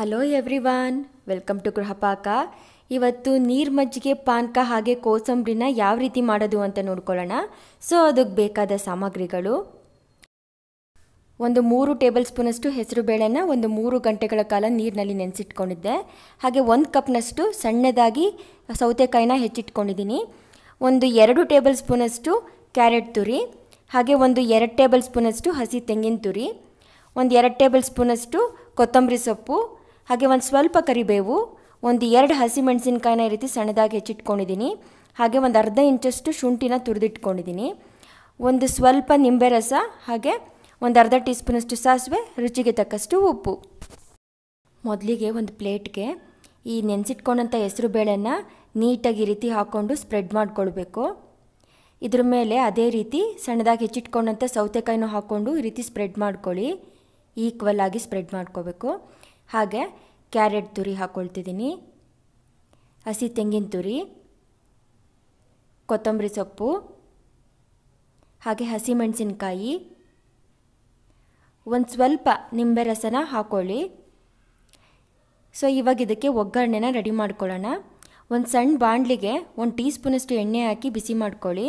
Hello everyone welcome to Gruhapaka ಇವತ್ತು ನೀರು ಮಜ್ಜಿಗೆ ಪಾನಕ ಹಾಗೆ ಕೋಸಂಬರಿನ ಯಾವ ರೀತಿ ಮಾಡೋದು ಅಂತ ನೋಡ್ಕೊಳ್ಳೋಣ. ಸೊ ಅದಕ್ಕೆ ಬೇಕಾದ ಸಾಮಗ್ರಿಗಳು. ಒಂದು ಮೂರು ಟೇಬಲ್ ಸ್ಪೂನಷ್ಟು ಹೆಸರುಬೇಳೆನ ಒಂದು ಮೂರು ಗಂಟೆಗಳ ಕಾಲ ನೀರಿನಲ್ಲಿ ನೆನೆಸಿಟ್ಕೊಂಡಿದ್ದೆ. ಹಾಗೆ ಒಂದು ಕಪ್ನಷ್ಟು ಸಣ್ಣದಾಗಿ ಸೌತೆಕಾಯಿನ ಹೆಚ್ಚಿಟ್ಕೊಂಡಿದ್ದೀನಿ. ಒಂದು ಎರಡು ಟೇಬಲ್ ಸ್ಪೂನಷ್ಟು ಕ್ಯಾರೆಟ್ ತುರಿ. ಹಾಗೆ ಒಂದು ಎರಡು ಟೇಬಲ್ ಸ್ಪೂನಷ್ಟು ಹಸಿ ತೆಂಗಿನ ತುರಿ. ಒಂದು ಎರಡು ಟೇಬಲ್ ಸ್ಪೂನಷ್ಟು ಕೊತ್ತಂಬರಿ ಸೊಪ್ಪು. ಹಾಗೆ ಒಂದು ಸ್ವಲ್ಪ ಕರಿಬೇವು, ಒಂದು ಎರಡು ಹಸಿ ಮೆಣಸಿನ್ಕಾಯಿನ ಈ ರೀತಿ ಸಣ್ಣದಾಗಿ ಹೆಚ್ಚಿಟ್ಕೊಂಡಿದ್ದೀನಿ ಹಾಗೆ ಒಂದು ಅರ್ಧ ಇಂಚಷ್ಟು ಶುಂಠಿನ ತುರಿದಿಟ್ಕೊಂಡಿದ್ದೀನಿ ಒಂದು ಸ್ವಲ್ಪ ನಿಂಬೆ ರಸ, ಹಾಗೆ ಒಂದು ಅರ್ಧ ಟೀ ಸ್ಪೂನಷ್ಟು ಸಾಸಿವೆ, ರುಚಿಗೆ ತಕ್ಕಷ್ಟು ಉಪ್ಪು. ಮೊದಲಿಗೆ ಒಂದು ಪ್ಲೇಟ್ಗೆ ಈ ನೆನೆಸಿಟ್ಕೊಂಡಂಥ ಹೆಸರು ಬೇಳೆನ ನೀಟಾಗಿ ರೀತಿ ಹಾಕ್ಕೊಂಡು ಸ್ಪ್ರೆಡ್ ಮಾಡಿಕೊಳ್ಬೇಕು. ಇದ್ರ ಮೇಲೆ ಅದೇ ರೀತಿ ಸಣ್ಣದಾಗಿ ಹೆಚ್ಚಿಟ್ಕೊಂಡಂಥ ಸೌತೆಕಾಯಿನೂ ಹಾಕ್ಕೊಂಡು ಈ ರೀತಿ ಸ್ಪ್ರೆಡ್ ಮಾಡ್ಕೊಳ್ಳಿ. ಈಕ್ವಲ್ ಆಗಿ ಸ್ಪ್ರೆಡ್ ಮಾಡ್ಕೋಬೇಕು ಹಾಗೆ ಕ್ಯಾರೆಟ್ ತುರಿ ಹಾಕ್ಕೊಳ್ತಿದ್ದೀನಿ ಹಸಿ ತೆಂಗಿನ ತುರಿ, ಕೊತ್ತಂಬರಿ ಸೊಪ್ಪು, ಹಾಗೆ ಹಸಿ ಮೆಣಸಿನ್ಕಾಯಿ ಒಂದು ಸ್ವಲ್ಪ ನಿಂಬೆ ರಸನ ಹಾಕ್ಕೊಳ್ಳಿ ಸೊ, ಇವಾಗ ಇದಕ್ಕೆ ಒಗ್ಗರಣೆನ ರೆಡಿ ಮಾಡ್ಕೊಳ್ಳೋಣ. ಒಂದು ಸಣ್ಣ ಬಾಣಲಿಗೆ ಒಂದು ಟೀ ಸ್ಪೂನಷ್ಟು ಎಣ್ಣೆ ಹಾಕಿ ಬಿಸಿ ಮಾಡ್ಕೊಳ್ಳಿ.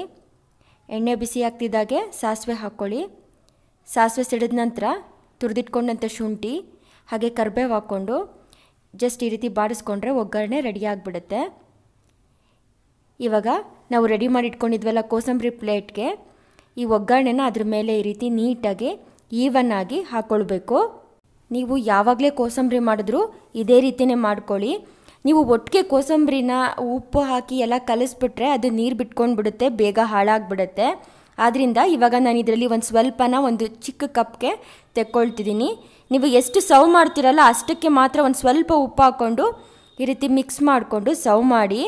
ಎಣ್ಣೆ ಬಿಸಿ ಆಗ್ತಿದ್ದಾಗೆ ಸಾಸಿವೆ ಹಾಕ್ಕೊಳ್ಳಿ ಸಾಸಿವೆ ಸಿಡಿದ ನಂತರ ತುರಿದಿಟ್ಕೊಂಡಂಥ ಶುಂಠಿ ಹಾಗೆ ಕರ್ಬೇವು ಹಾಕ್ಕೊಂಡು ಜಸ್ಟ್ ಈ ರೀತಿ ಬಾಡಿಸ್ಕೊಂಡ್ರೆ ಒಗ್ಗರಣೆ ರೆಡಿ ಆಗಿಬಿಡುತ್ತೆ. ಇವಾಗ ನಾವು ರೆಡಿ ಮಾಡಿ ಇಟ್ಕೊಂಡಿದ್ವಲ್ಲ ಕೋಸಂಬರಿ ಪ್ಲೇಟ್ಗೆ ಈ ಒಗ್ಗರಣೆನ ಅದ್ರ ಮೇಲೆ ಈ ರೀತಿ ನೀಟಾಗಿ ಈವನ್ ಆಗಿ ಹಾಕ್ಕೊಳ್ಬೇಕು ನೀವು ಯಾವಾಗಲೇ ಕೋಸಂಬರಿ ಮಾಡಿದ್ರು ಇದೇ ರೀತಿಯೇ ಮಾಡ್ಕೊಳ್ಳಿ. ನೀವು ಒಟ್ಟಿಗೆ ಕೋಸಂಬರಿನ ಉಪ್ಪು ಹಾಕಿ ಎಲ್ಲ ಕಲಿಸ್ಬಿಟ್ರೆ ಅದು ನೀರು ಬಿಟ್ಕೊಂಡು ಬಿಡುತ್ತೆ ಬೇಗ ಹಾಳಾಗ್ಬಿಡುತ್ತೆ. ಆದ್ದರಿಂದ ಇವಾಗ ನಾನು ಇದರಲ್ಲಿ ಒಂದು ಸ್ವಲ್ಪನ ಒಂದು ಚಿಕ್ಕ ಕಪ್ಗೆ ತೆಕ್ಕೊಳ್ತಿದ್ದೀನಿ. ನೀವು ಎಷ್ಟು ಸರ್ವ್ ಮಾಡ್ತೀರಲ್ಲ ಅಷ್ಟಕ್ಕೆ ಮಾತ್ರ ಒಂದು ಸ್ವಲ್ಪ ಉಪ್ಪು ಹಾಕ್ಕೊಂಡು ಈ ರೀತಿ ಮಿಕ್ಸ್ ಮಾಡಿಕೊಂಡು ಸರ್ವ್ ಮಾಡಿ.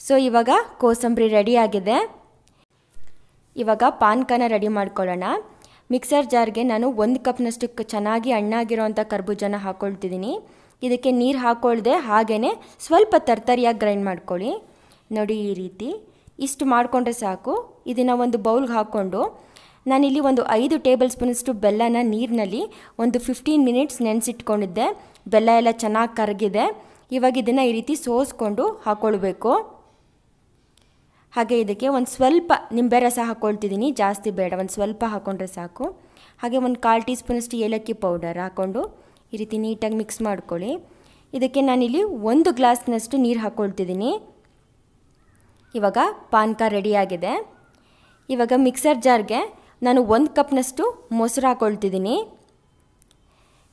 ಸೊ, ಇವಾಗ ಕೋಸಂಬರಿ ರೆಡಿ ಆಗಿದೆ. ಇವಾಗ ಪಾನ್ಕನ ರೆಡಿ ಮಾಡ್ಕೊಳ್ಳೋಣ. ಮಿಕ್ಸರ್ ಜಾರ್ಗೆ ನಾನು ಒಂದು ಕಪ್ನಷ್ಟು ಚೆನ್ನಾಗಿ ಹಣ್ಣಾಗಿರೋವಂಥ ಕರ್ಬೂಜನ ಹಾಕ್ಕೊಳ್ತಿದ್ದೀನಿ ಇದಕ್ಕೆ ನೀರು ಹಾಕ್ಕೊಳ್ದೆ ಹಾಗೇ ಸ್ವಲ್ಪ ತರ್ತರಿಯಾಗಿ ಗ್ರೈಂಡ್ ಮಾಡ್ಕೊಳ್ಳಿ. ನೋಡಿ ಈ ರೀತಿ. ಇಷ್ಟು ಮಾಡಿಕೊಂಡ್ರೆ ಸಾಕು. ಇದನ್ನು ಒಂದು ಬೌಲ್ಗೆ ಹಾಕ್ಕೊಂಡು ನಾನಿಲ್ಲಿ ಒಂದು ಐದು ಟೇಬಲ್ ಸ್ಪೂನಷ್ಟು ಬೆಲ್ಲನ ನೀರಿನಲ್ಲಿ ಒಂದು ಫಿಫ್ಟೀನ್ ಮಿನಿಟ್ಸ್ ನೆನೆಸಿಟ್ಕೊಂಡಿದ್ದೆ. ಬೆಲ್ಲ ಎಲ್ಲ ಚೆನ್ನಾಗಿ ಕರಗಿದೆ. ಇವಾಗ ಇದನ್ನು ಈ ರೀತಿ ಸೋಸ್ಕೊಂಡು ಹಾಕ್ಕೊಳ್ಬೇಕು ಹಾಗೆ ಇದಕ್ಕೆ ಒಂದು ಸ್ವಲ್ಪ ನಿಂಬೆ ರಸ ಹಾಕ್ಕೊಳ್ತಿದ್ದೀನಿ ಜಾಸ್ತಿ ಬೇಡ, ಒಂದು ಸ್ವಲ್ಪ ಹಾಕ್ಕೊಂಡ್ರೆ ಸಾಕು. ಹಾಗೆ ಒಂದು ಕಾಲು ಟೀ ಸ್ಪೂನಷ್ಟು ಏಲಕ್ಕಿ ಪೌಡರ್ ಹಾಕ್ಕೊಂಡು ಈ ರೀತಿ ನೀಟಾಗಿ ಮಿಕ್ಸ್ ಮಾಡ್ಕೊಳ್ಳಿ. ಇದಕ್ಕೆ ನಾನಿಲ್ಲಿ ಒಂದು ಗ್ಲಾಸ್ನಷ್ಟು ನೀರು ಹಾಕ್ಕೊಳ್ತಿದ್ದೀನಿ ಇವಾಗ ಪಾನಕ ರೆಡಿಯಾಗಿದೆ. ಇವಾಗ ಮಿಕ್ಸರ್ ಜಾರ್ಗೆ ನಾನು ಒಂದು ಕಪ್ನಷ್ಟು ಮೊಸರು ಹಾಕ್ಕೊಳ್ತಿದ್ದೀನಿ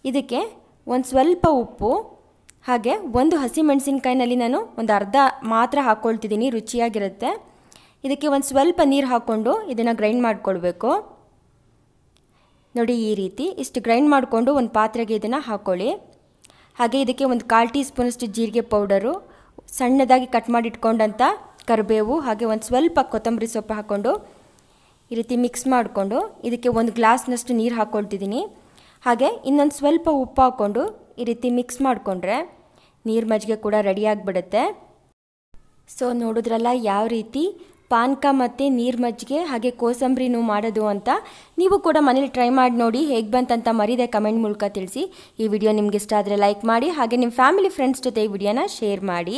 ಇದಕ್ಕೆ ಒಂದು ಸ್ವಲ್ಪ ಉಪ್ಪು, ಹಾಗೆ ಒಂದು ಹಸಿ ಮೆಣಸಿನ್ಕಾಯಿನಲ್ಲಿ ನಾನು ಒಂದು ಅರ್ಧ ಮಾತ್ರ ಹಾಕ್ಕೊಳ್ತಿದ್ದೀನಿ ರುಚಿಯಾಗಿರುತ್ತೆ. ಇದಕ್ಕೆ ಒಂದು ಸ್ವಲ್ಪ ನೀರು ಹಾಕ್ಕೊಂಡು ಇದನ್ನು ಗ್ರೈಂಡ್ ಮಾಡ್ಕೊಳ್ಬೇಕು. ನೋಡಿ ಈ ರೀತಿ ಇಷ್ಟು ಗ್ರೈಂಡ್ ಮಾಡಿಕೊಂಡು ಒಂದು ಪಾತ್ರೆಗೆ ಇದನ್ನು ಹಾಕ್ಕೊಳ್ಳಿ ಹಾಗೆ ಇದಕ್ಕೆ ಒಂದು ಕಾಲು ಟೀ ಸ್ಪೂನಷ್ಟು ಜೀರಿಗೆ ಪೌಡರು, ಸಣ್ಣದಾಗಿ ಕಟ್ ಮಾಡಿ ಇಟ್ಕೊಂಡಂಥ ಕರಿಬೇವು ಹಾಗೆ ಒಂದು ಸ್ವಲ್ಪ ಕೊತ್ತಂಬರಿ ಸೊಪ್ಪು ಹಾಕ್ಕೊಂಡು ಈ ರೀತಿ ಮಿಕ್ಸ್ ಮಾಡಿಕೊಂಡು ಇದಕ್ಕೆ ಒಂದು ಗ್ಲಾಸ್ನಷ್ಟು ನೀರು ಹಾಕ್ಕೊಳ್ತಿದ್ದೀನಿ ಹಾಗೆ ಇನ್ನೊಂದು ಸ್ವಲ್ಪ ಉಪ್ಪು ಹಾಕ್ಕೊಂಡು ಈ ರೀತಿ ಮಿಕ್ಸ್ ಮಾಡಿಕೊಂಡ್ರೆ ನೀರು ಮಜ್ಜಿಗೆ ಕೂಡ ರೆಡಿಯಾಗಿಬಿಡುತ್ತೆ ಸೊ ನೋಡಿದ್ರಲ್ಲ ಯಾವ ರೀತಿ ಪಾನಕ ಮತ್ತು ನೀರು ಮಜ್ಜಿಗೆ ಹಾಗೆ ಕೋಸಂಬರಿನೂ ಮಾಡೋದು ಅಂತ ನೀವು ಕೂಡ ಮನೇಲಿ ಟ್ರೈ ಮಾಡಿ ನೋಡಿ ಹೇಗೆ ಬಂತಂತ ಮರಿದೆ ಕಮೆಂಟ್ ಮೂಲಕ ತಿಳಿಸಿ. ಈ ವಿಡಿಯೋ ನಿಮ್ಗೆ ಇಷ್ಟ ಆದರೆ ಲೈಕ್ ಮಾಡಿ ಹಾಗೆ ನಿಮ್ಮ ಫ್ಯಾಮಿಲಿ ಫ್ರೆಂಡ್ಸ್ ಜೊತೆ ಈ ವಿಡಿಯೋನ ಶೇರ್ ಮಾಡಿ.